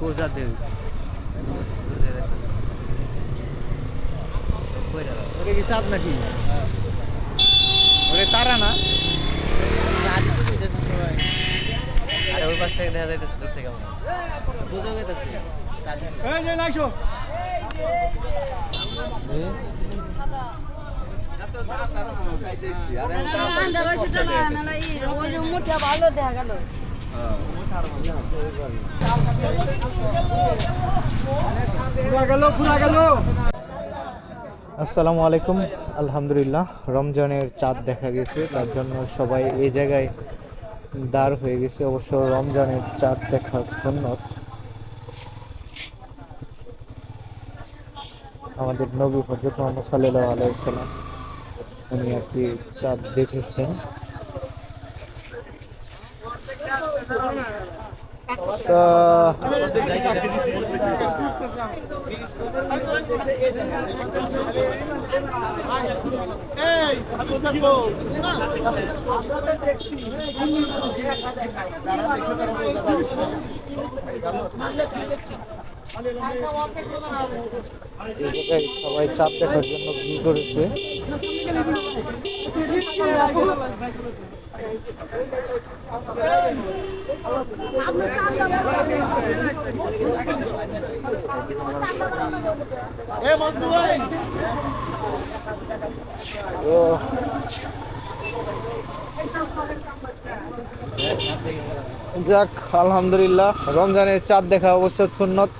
কোচার দিয়ে দিচ্ছে ওটা কি চাঁদ নাকি ওটা তারা না আরে ওই পাশ থেকে দেখা যাইতেছে দূর থেকে হয়। বুঝা যাইতেছে ভালো দেখা গেল আসসালামু আলাইকুম। আলহামদুলিল্লাহ, রমজানের চাঁদ দেখা গেছে, তার জন্য সবাই এই জায়গায় দাঁড় হয়ে গেছে। অবশ্য রমজানের চাঁদ দেখার জন্য আমাদের নবী হজরত মোহাম্মদ সাল্লাহ আলাইসাল্লাম উনি আর কি চাঁদ দেখেছেন। সবাই চাপ দেখার জন্য ভিড় করেছে। যাক আলহামদুলিল্লাহ। রমজানের চাঁদ দেখা অবশ্য সুন্নত।